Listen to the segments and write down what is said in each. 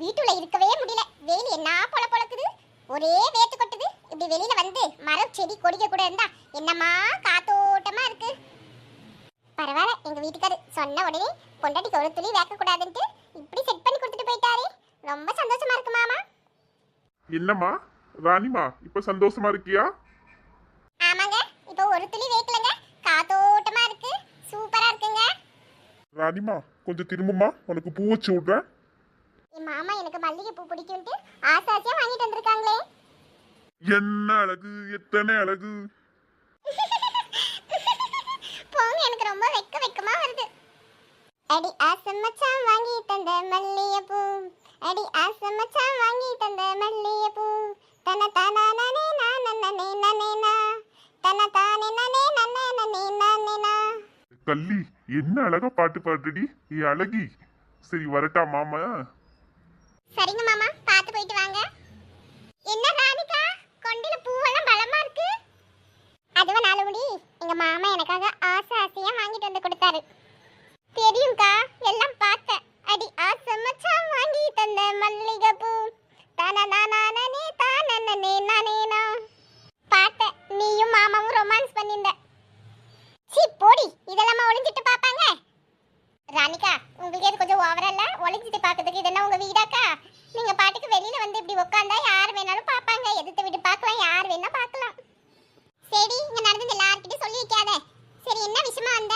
வீட்டுல இருக்கவே முடியல. வெயில் என்ன பொல பொழக்குது ஒரே வேத்து கொட்டுது. இப்படி வெளியில வந்து மரம் செடி கொடிக்க கூட இருந்தா என்னமா காத்தோட்டமா இருக்கு. பரவாயில்ல எங்க வீட்டுக்காரு சொன்ன உடனே பொண்டாட்டிக்கு ஒரு துளி வேக்க கூடாதுன்ட்டு இப்படி செட் பண்ணி கொடுத்துட்டு போயிட்டாரு. ரொம்ப சந்தோஷமா இருக்கு மாமா. என்னம்மா? ராணிமா இப்ப சந்தோஷமா இருக்கியா? ஆமாங்க இப்போ ஒரு துளி வேக்கலங்க காத்தோட்டமா இருக்கு. சூப்பரா இருக்குங்க. ராணிமா கொஞ்சம் திரும்புமா உனக்கு பூ வச்சு விடுறேன். என் மாமா எனக்கு மல்லிகை பூ பிடிக்கும்ட்டு ஆசை ஆசையா வாங்கிட்டு வந்திருக்காங்களே. என்ன அழகு எத்தனை அழகு. போங்க எனக்கு ரொம்ப வெக்க வெக்கமா வருது. அடி ஆசம் மச்சான் வாங்கி தந்த மல்லிகை பூ அடி ஆசம் மச்சான் வாங்கி தந்த மல்லிகை பூ தன தானா நனே நானே நனே நனே தன தானே நனே நனே நனே நனே கள்ளி என்ன அழகா பாட்டு பாடுடி ஏ அழகி. சரி வரட்டா மாமா. சரிங்க மாமா பார்த்து போயிட்டு வாங்க. என்ன ராதிகா கொண்டில பூவெல்லாம் பலமா இருக்கு? அதுவும் நாலு முடி. எங்க மாமா எனக்காக ஆசை ஆசையா வாங்கிட்டு வந்து கொடுத்தாரு. தெரியும்க்கா எல்லாம் பார்த்தேன். அடி ஆசை மச்சான் வாங்கி தந்த மல்லிகை பூ தானா நானே தானே நானேனா பார்த்தேன் நீயும் மாமாவும் ரொமான்ஸ் பண்ணிருந்த சீ போடி இதெல்லாம் ஒளிஞ்சிட்டு பாப்பாங்க ராணிகா உங்களுக்கு இது கொஞ்சம் ஓவரா இல்ல ஒளிஞ்சிட்டு பாக்குறதுக்கு இது என்ன உங்க வீடாக்கா? நீங்க பாட்டுக்கு வெளியில வந்து இப்படி உட்காந்தா யார் வேணாலும் பாப்பாங்க எதிர்த்து விட்டு பார்க்கலாம் யார் வேணா பார்க்கலாம் சரி இங்க நடந்தது எல்லார்கிட்டயும் சொல்லி வைக்காத சரி என்ன விஷயமா வந்த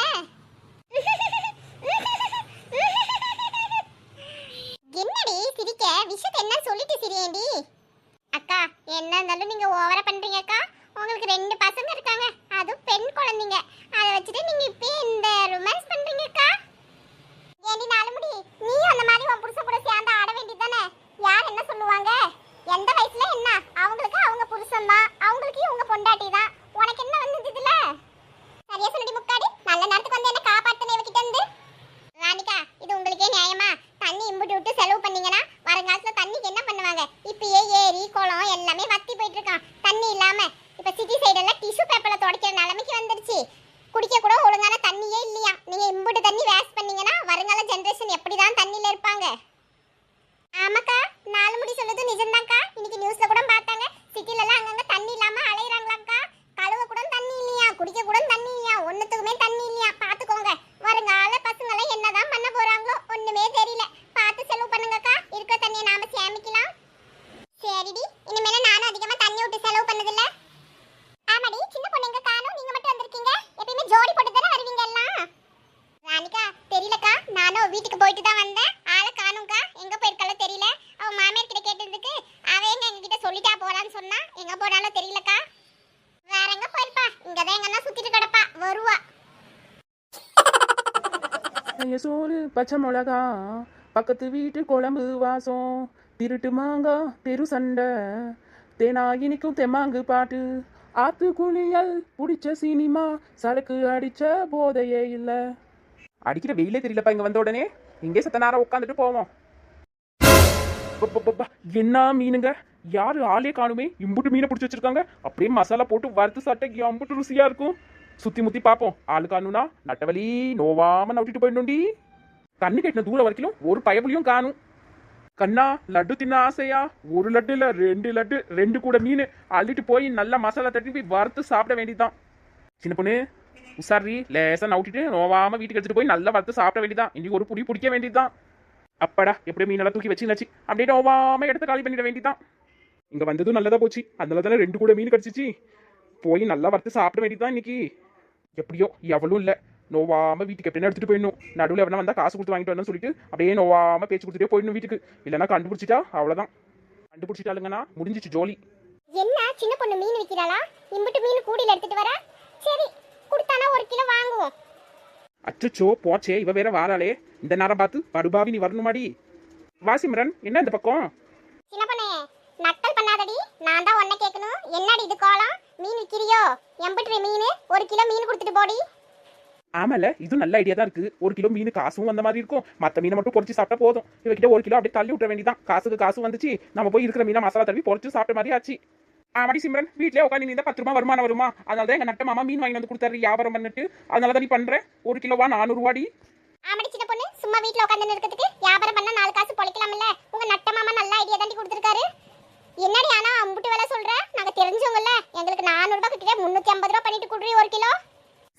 என்னடி சிரிக்க விஷயத்தை என்ன சொல்லிட்டு சிரியேண்டி அக்கா என்ன இருந்தாலும் நீங்க ஓவரா பண்றீங்க அக்கா உங்களுக்கு ரெண்டு பசங்க இருக்காங்க அதுவும் பெண் குழந்தைங்க அதை வச்சுட்டு நீங்க இப்பயே இந்த ரொமான்ஸ் பண்றீங்க அக்கா ஏண்டி நாலுமுடி நீயும் அந்த மாதிரி உன் புருஷன் கூட சேர்ந்து ஆட வேண்டியதானே யார் என்ன சொல்லுவாங்க எந்த வயசுல என்ன அவங்களுக்கு அவங்க புருஷன் தான் அவங்களுக்கு இவங்க பொண்டாட்டி தான் உனக்கு என்ன வந்தது இதுல சரியா சொல்லி முக்காடி நல்ல நேரத்துக்கு வந்து என்ன காப்பாத்தனே இவகிட்ட இருந்து? ராணிகா இது உங்களுக்கே நியாயமா? தண்ணி இம்புட்டு விட்டு செலவு பண்ணீங்கன்னா வருங்காலத்துல தண்ணிக்கு என்ன பண்ணுவாங்க? இப்பயே ஏரி குளம் எல்லாமே வத்தி போயிட்டு இருக்கான் தண்ணி இல்லாம. இப்ப சிட்டி சைடு எல்லாம் டிஷ்யூ பேப்பர்ல துடைக்கிற நிலைமைக்கு வந்துருச்சு. குடிக்க கூட ஒழுங்கான தண்ணியே இல்லையா நீங்க இம்புட்டு தண்ணி வேஸ்ட் பண்ணீங்கன்னா வருங்கால ஜென்ரேஷன் எப்படிதான் தண்ணியில இருப்பாங்க? ஆமாக்கா நாலு முடி சொல்லுது நிஜம்தான் இன்னைக்கு நியூஸ்ல கூட பார்த்தாங்க சிட்டில எல்லாம் அங்கங்க தண்ணி இல்லாம அலையறாங்களாக்கா கழுவ கூட தண்ணி இல்லையா குடிக்க கூட தண்ணி இல்லையா ஒண்ணுத்துக்குமே தண்ணி இல்லையா பாத்துக்கோங்க வருங்கால பசங்க எல்லாம் என்னதான் பண்ண போறாங்களோ ஒண்ணுமே தெரியல பார்த்து செலவு பண்ணுங்கக்கா இருக்க தண்ணியை நாம சேமிக்கலாம் சரிடி இனிமேல நானும் அதிகமா தண்ணி விட்டு செலவு பண்ணதில்ல ஆமாடி சின்ன பொண்ணு எங்க காணோம் நீங்க மட்டும் வந்திருக்கீங்க எப்பயுமே ஜோடி போட்டு தானே வருவீங்க எல்லாம் ராணிகா தெரியலக்கா நானும் வீட்டுக்கு போயிட்டு தான் வந்தேன். ஆளை காணும்க்கா? எங்க போயிருக்கல தெரியல. அவன் மாமியார் கிட்ட கேட்டதுக்கு அவன் எங்க எங்க சொல்லிட்டா போறான்னு சொன்னா. எங்க போனாலும் தெரியலக்கா. வேற எங்க போயிருப்பா? இங்கதான் எங்கன்னா சுத்திட்டு கிடப்பா. வருவா. ஐய சோறு பச்சை மிளகா பக்கத்து வீட்டு குழம்பு வாசம் திருட்டு மாங்கா தெரு சண்டை தேனாகினிக்கும் தெம்மாங்கு பாட்டு ஆத்து குளியல் பிடிச்ச சினிமா சரக்கு அடிச்ச போதையே இல்லை. அடிக்கிற வெயிலே தெரியலப்பா இங்க வந்த உடனே. இங்கே சத்த நேரம் உட்காந்துட்டு போவோம். என்ன மீனுங்க? யாரு ஆளே காணுமே? இம்புட்டு மீனை பிடிச்சி வச்சிருக்காங்க. அப்படியே மசாலா போட்டு வறுத்து சாப்பிட்டா அம்புட்டு ருசியா இருக்கும். சுத்தி முத்தி பார்ப்போம். ஆளு காணும்னா நட்டவலி நோவாம நவிட்டு போயிடணும்டி. கண்ணு கெட்டின தூரம் வரைக்கும் ஒரு பயபுலியும் காணும். கண்ணா லட்டு தின்ன ஆசையா? ஒரு லட்டு இல்ல ரெண்டு லட்டு ரெண்டு கூட மீன். அள்ளிட்டு போய் நல்லா மசாலா தட்டி போய் வறுத்து சாப்பிட வேண்டியதுதான். சின்ன பொண்ணு உசாரி லேசா நவுட்டிட்டு நோவாம வீட்டுக்கு எடுத்துட்டு போய் நல்லா வறுத்து சாப்பிட வேண்டியதான் இன்னைக்கு ஒரு புடி பிடிக்க வேண்டியதுதான். அப்பாடா எப்படியும் மீனெல்லாம் தூக்கி வச்சுனாச்சு அப்படியே நோவாம எடுத்து காலி பண்ணிட வேண்டியதான் இங்க வந்ததும் நல்லதா போச்சு. அதனால தானே ரெண்டு கூட மீன் கிடைச்சிச்சு. போய் நல்லா வறுத்து சாப்பிட வேண்டியதுதான் இன்னைக்கு. எப்படியோ எவ்வளோ இல்ல. நோவாம வீட்டுக்கு எப்படின்னு எடுத்துட்டு போயிடணும். நடுவில் எவனா வந்தா காசு கொடுத்து வாங்கிட்டு வரணும்னு சொல்லிட்டு அப்படியே நோவாம பேச்சு கொடுத்துட்டே போயிடணும் வீட்டுக்கு. இல்லைன்னா கண்டுபிடிச்சிட்டா அவ்வளவுதான். கண்டுபிடிச்சிட்டாளுங்கண்ணா முடிஞ்சிச்சு ஜோலி. என்ன? சின்ன பொண்ணு மீன் விற்கிறாளா இம்பிட்டு மீன் கூடையில எடுத்துட்டு வரா? சரி கொடுத்தானா ஒரு கிலோ வாங்குவோம். அச்சச்சோ போச்சே இவ வேற வாராளே. இந்த நேரம் பார்த்து படுபாவி நீ வரணுமாடி? வாசிமரன் என்ன இந்த பக்கம்? சின்ன பொண்ணே நக்கல் பண்ணாதடி. நான் தான் உன்னை கேட்கணும். என்னடி இது கோலம்? மீன் விக்கிறியோ? எம்புட்டு மீன்? ஒரு கிலோ மீன் கொடுத்துட்டு போடி. ஆமால இது நல்ல ஐடியா தான் இருக்கு. ஒரு கிலோ மீன் காசும் வந்த மாதிரி இருக்கும். மத்த மீனை மட்டும் பொரிச்சு சாப்பிட்டா போதும். இவகிட்ட ஒரு கிலோ அப்படியே தள்ளி விட்ட வேண்டியதான் காசுக்கு காசு வந்துச்சு. நம்ம போய் இருக்கிற மீனை மசாலா தடவி பொரிச்சு சாப்பிட்ட மாதிரி ஆச்சு. ஆமாடி சிம்ரன் வீட்லயே உட்காந்து நீ பத்து ரூபா வருமானம் வருமா? அதனால தான் எங்க நட்ட மாமா மீன் வாங்கி வந்து கொடுத்தாரு வியாபாரம் பண்ணிட்டு. அதனால தான் நீ பண்ற? ஒரு கிலோவா நானூறு நானூறுவாடி? ஆமாடி சின்ன பொண்ணு சும்மா வீட்ல உட்காந்து இருக்கிறதுக்கு வியாபாரம் பண்ண நாலு காசு பொழைக்கலாம்ல? உங்க நட்ட மாமா நல்ல ஐடியா தாண்டி கொடுத்துருக்காரு. என்னடி ஆனா அம்புட்டு வேலை சொல்ற? நாங்க தெரிஞ்சவங்கல்ல எங்களுக்கு நானூறு ரூபாய் கிட்டே முன்னூத்தி ஐம்பது ரூபா பண்ணிட்டு கொடுறீ ஒரு கிலோ?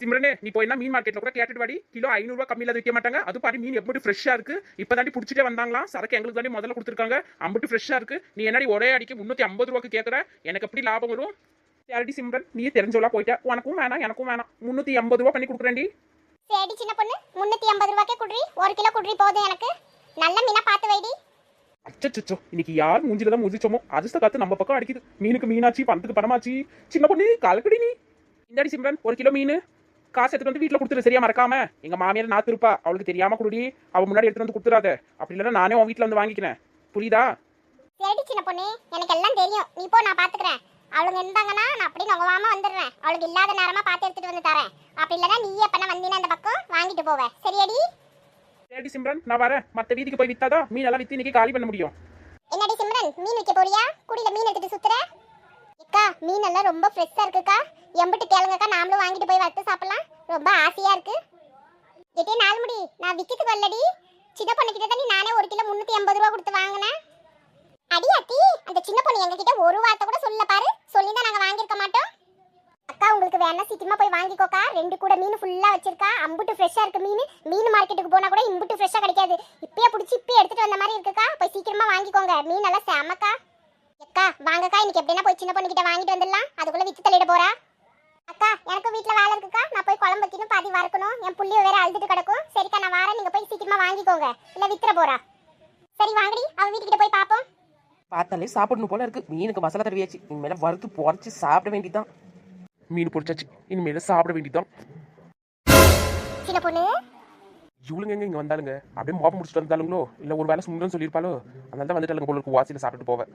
சிம்ரனே நீ போய் மீன் மார்க்கெட்ல கூட கேட்டுட்டு வாடி. கிலோ ஐநூறுரூவா கம்மியில விற்க மாட்டாங்க. அது பாரு மீன் எப்படி ஃப்ரெஷ்ஷா இருக்கு. இப்போ தாண்டி பிடிச்சிட்டே வந்தாங்களாம். சரக்கு எங்களுக்கு தாண்டி முதல்ல கொடுத்துருக்காங்க. அம்பட்டு ஃப்ரெஷ்ஷா இருக்கு. நீ என்னடி ஒரே அடிக்கு முந்நூற்றி ஐம்பது ரூபாய்க்கு கேட்குற எனக்கு எப்படி லாபம் வரும்? சரிடி சிம்ரன்? நீ தெரிஞ்சவளா போயிட்ட. உனக்கும் வேணாம் எனக்கும் வேணாம். முந்நூற்றி ஐம்பது ரூபா பண்ணி கொடுக்குறேன்டி. சரி சின்ன பொண்ணு முன்னூத்தி ஐம்பது ரூபாய்க்கே குடுறி. ஒரு கிலோ குடுறி போதும் எனக்கு. நல்ல மீனா பார்த்து வைடி. அச்சச்சோ இன்னைக்கு யார் மூஞ்சில தான் முதிச்சோமோ அதிர்ஷ்ட காத்து நம்ம பக்கம் அடிக்குது. மீனுக்கு மீனாச்சு பணத்துக்கு பணமாச்சு. சின்ன பொண்ணு கலக்கடி நீ. இந்தாடி சிம்ரன் ஒரு கிலோ மீன். காசு எடுத்துட்டு வந்து வீட்டில் கொடுத்துரு சரியா? மறக்காம. எங்க மாமியார் நாத்து இருப்பா அவளுக்கு தெரியாம குடுடி. அவ முன்னாடி எடுத்துட்டு வந்து கொடுத்துறாத. அப்படி இல்லைன்னா நானே உன் வீட்டில் வந்து வாங்கிக்கிறேன். புரியுதா? சரி சின்ன பொண்ணு. எனக்கு எல்லாம் தெரியும். நீ போ நான் பாத்துக்கிறேன். அவளுங்க இருந்தாங்கன்னா நான் அப்படியே நொங்கவாம வந்துடுறேன். அவளுக்கு இல்லாத நேரமா பார்த்து எடுத்துட்டு வந்து தரேன். அப்படி இல்லைன்னா நீ எப்பனா வந்தீனா அந்த பக்கம் வாங்கிட்டு போவேன் சரியாடி? சரி சிம்ரன் நான் வரேன். மற்ற வீதிக்கு போய் வித்தாதான் மீன் எல்லாம் வித்து இன்னைக்கு காலி பண்ண முடியும். என்னடி சிம்ரன்? மீன் வைக்க போறியா? குடியில மீன் எடுத்துட்டு சுத்துற? அக்கா மீன் எல்லாம் ரொம்ப ஃப்ரெஷ்ஷா இருக்குக்கா. எம்பிட்டு கேளுங்கக்கா நாமளும் வாங்கிட்டு போய் வறுத்து சாப்பிடலாம். ரொம்ப ஆசையா இருக்கு. எட்டே நாள் முடி நான் விக்கிறதுக்கு வரலடி. சின்ன பொண்ணு கிட்ட தான் நானே ஒரு கிலோ முன்னூத்தி எண்பது ரூபா கொடுத்து வாங்கினேன். அடி அத்தி அந்த சின்ன பொண்ணு எங்ககிட்ட ஒரு வார்த்தை கூட சொல்ல பாரு. சொல்லி தான் நாங்க வாங்கியிருக்க மாட்டோம். அக்கா உங்களுக்கு வேணா சீக்கிரமா போய் வாங்கிக்கோக்கா. ரெண்டு கூட மீன் ஃபுல்லா வச்சிருக்கா. அம்புட்டு ஃப்ரெஷ்ஷா இருக்கு மீன். மீன் மார்க்கெட்டுக்கு போனா கூட இம்புட்டு ஃப்ரெஷ்ஷா கிடைக்காது. இப்பயே பிடிச்சி இப்பயே எடுத்துட்டு வந்த மாதிரி இருக்குக்கா. போய் சீக்கிரமா வாங்கிக்கோங்க. மீன் நல்லா செமக்கா. அக்கா வாங்கக்கா. இன்னைக்கு எப்படின்னா போய் சின்ன பொண்ணுகிட்ட வாங்கிட்டு வந்துடலாம். அதுக்குள்ள வித்து தள்ளிட போறா. அக்கா எனக்கு வீட்ல வேலை இருக்குக்கா. நான் போய் குழம்பு வைக்கணும் பாதி வறுக்கணும். என் புள்ளிய வேற அழுதுட்டு கிடக்கும். சரிக்கா நான் வரேன். நீங்க போய் சீக்கிரமா வாங்கிக்கோங்க. இல்ல வித்துற போறா. சரி வாங்கடி. அவ வீட்டுக்கிட்ட போய் பாப்போம். பார்த்தாலே சாப்பிடணும் போல இருக்கு. மீனுக்கு மசாலா தடவியாச்சு. இனிமேல வறுத்து பொறைச்சு சாப்பிட வேண்டியதுதான். மீன் பொரிச்சாச்சு இனிமேல சாப்பிட வேண்டியதுதான். சின்ன பொண்ணு. இவளுங்க எங்க இங்க வந்தாலுங்க அப்படியே மோப்பம் முடிச்சுட்டு வந்தாலுங்களோ இல்ல ஒரு வேலை சுந்தரம் சொல்லியிருப்பாளோ? அதனால தான் வந்துட்டாளுங்க போல இருக்கு. வாசியில சாப்பிட்டு போவேன்.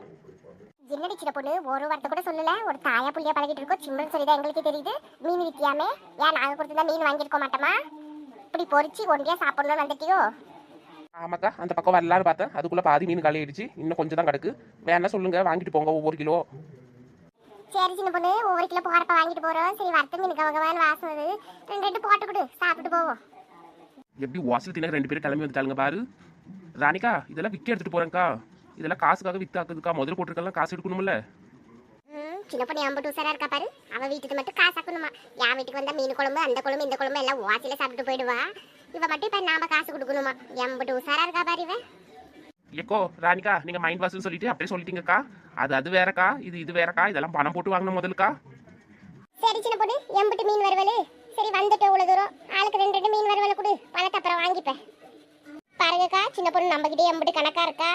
என்னடி சின்ன பொண்ணு? ஒரு வார்த்தை கூட சொல்லல. ஒரு தாயா புள்ளியா பழகிட்டு இருக்கோம். சிம்மன் சொல்லிதான் எங்களுக்கு தெரியுது. மீன் வித்தியாமே ஏன் நாங்க கொடுத்துருந்தா மீன் வாங்கியிருக்க மாட்டோமா? இப்படி பொரிச்சு ஒன்றியா சாப்பிடணும்னு வந்துட்டியோ? ஆமாக்கா அந்த பக்கம் வரலான்னு பார்த்தேன். அதுக்குள்ள பாதி மீன் காலி ஆயிடுச்சு. இன்னும் கொஞ்சம் தான் கிடக்கு. வேணா சொல்லுங்க வாங்கிட்டு போங்க ஒவ்வொரு கிலோ. சரி சின்ன பொண்ணு ஒவ்வொரு கிலோ போறப்ப வாங்கிட்டு போறோம். சரி வறுத்த மீன் கவகவான்னு வாசம் வருது. ரெண்டு ரெண்டு போட்டு கொடு. சாப்பிட்டு போவோம். எப்படி வாசல் தின ரெண்டு பேரும் கிளம்பி வந்துட்டாளுங்க பாரு. ராணிக்கா இதெல்லாம் விற்க எடுத்துட்டு போறேன்க்கா. இதெல்லாம் காசுக்காக வித்தாக்குதுக்கா முதல்ல போட்டிருக்கலாம் காசு எடுக்கணும்ல. சின்ன பொண்ணு எம்பட்டு உசாரா இருக்கா பாரு. அவ வீட்டுக்கு மட்டும் காசாக்கணுமா என் வீட்டுக்கு வந்தா மீன் குழம்பு அந்த குழம்பு இந்த குழம்பு எல்லாம் வாசியில சாப்பிட்டு போயிடுவா. இவ மட்டும் இப்ப நாம காசு கொடுக்கணுமா? எம்பட்டு உசாரா இருக்கா பாரு இவ. ஏக்கோ ராணிக்கா நீங்க மைண்ட் வாஷ்னு சொல்லிட்டு அப்படியே சொல்லிட்டீங்கக்கா. அது அது வேறக்கா இது இது வேறக்கா இதெல்லாம் பணம் போட்டு வாங்கின முதலுக்கா. சரி சின்ன பொண்ணு எம்பட்டு மீன் வருவலு சரி வந்துட்டு இவ்வளவு தூரம். ஆளுக்கு ரெண்டு ரெண்டு மீன் வருவல கொடு. பணத்தை அப்புறம் வாங்கிப்பேன். பாருங்கக்கா சின்ன பொண்ணு நம்ம கிட்டே எம்பட்டு கணக்கா இருக்கா?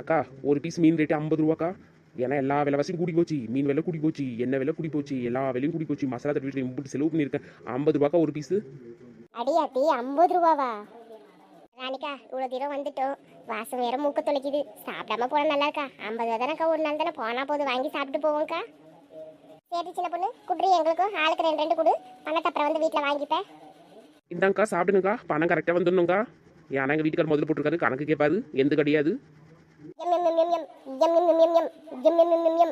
அக்கா ஒரு பீஸ் மீன் ரேட்டு ஐம்பது ரூபாக்கா? ஏன்னா எல்லா விலைவாசியும் கூடி போச்சு. மீன் விலை கூடி போச்சு. எண்ணெய் விலை கூடி போச்சு. எல்லா விலையும் கூடி போச்சு. மசாலா தடவி வீட்டில் இம்புட்டு செலவு பண்ணியிருக்கேன். ஐம்பது ரூபாக்கா ஒரு பீஸு அடியாத்தி ஐம்பது ரூபாவா? ராணிக்கா இவ்வளோ தூரம் வந்துட்டோம். வாசம் வேற மூக்க தொலைக்குது. சாப்பிடாம போனா நல்லா இருக்கா ஐம்பது ரூபா தானேக்கா ஒரு நாள் தானே போனா போது. வாங்கி சாப்பிட்டு போவோம்க்கா. சரி சின்ன பொண்ணு குட்ரி எங்களுக்கும். ஆளுக்கு ரெண்டு ரெண்டு கொடு. பணத்தை அப்புறம் வந்து வீட்டில் வாங்கிப்பேன். இந்தாங்க்கா சாப்பிடுங்கக்கா. பணம் கரெக்டாக வந்துடணுங்க்கா ஏன்னா எங்கள் வீட்டுக்கார முதல்ல போட்டிருக்காரு. கணக்கு கேட்பாரு எந்த கிடையாது യം യം യം യം യം യം യം യം യം യം യം യം യം